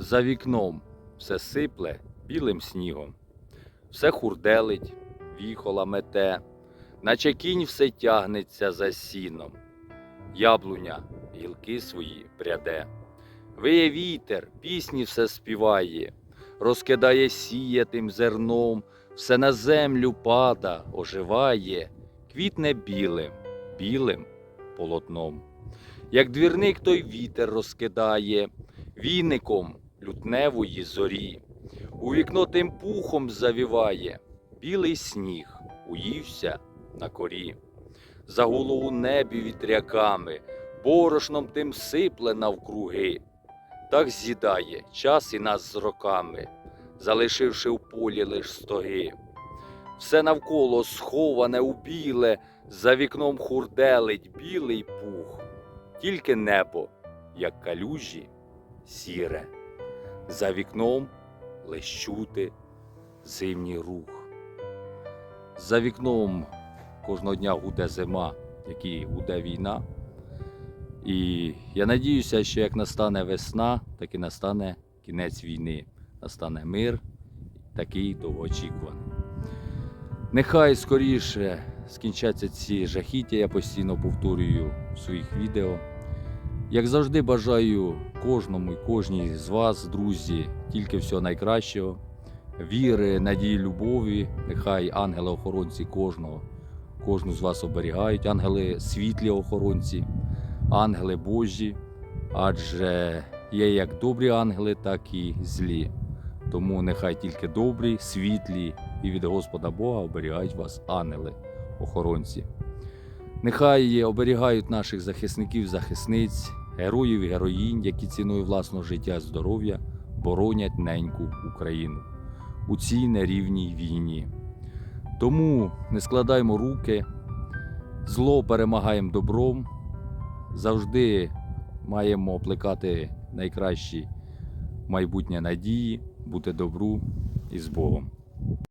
За вікном. Все сипле білим снігом, все хурделить, віхола мете, наче кінь все тягнеться за сіном. Яблуня гілки свої пряде. Виє вітер, пісні все співає, розкидає сіятим зерном, все на землю пада, оживає, квітне білим, білим полотном. Як двірник той вітер розкидає, віником лютневої зорі, у вікно тим пухом завіває, білий сніг уївся на корі. Загуло у небі вітряками, борошном тим сипле навкруги. Так з'їдає час і нас з роками, залишивши в полі лиш стоги. Все навколо сховане у біле, за вікном хурделить білий пух, тільки небо, як калюжі, сіре. За вікном лиш чути зимній рух. За вікном кожного дня гуде зима, як і гуде війна. І я надіюся, що як настане весна, так і настане кінець війни, настане мир, такий довгоочікуваний. Нехай скоріше скінчаться ці жахіття, я постійно повторюю в своїх відео. Як завжди, бажаю кожному і кожній з вас, друзі, тільки всього найкращого, віри, надії, любові. Нехай ангели-охоронці кожного, кожну з вас оберігають, ангели світлі охоронці, ангели Божі, адже є як добрі ангели, так і злі. Тому нехай тільки добрі, світлі і від Господа Бога оберігають вас ангели, охоронці. Нехай оберігають наших захисників, захисниць, героїв і героїнь, які ціною власного життя і здоров'я боронять неньку Україну у цій нерівній війні. Тому не складаємо руки, зло перемагаємо добром, завжди маємо плекати найкращі майбутнє надії, бути добру і з Богом.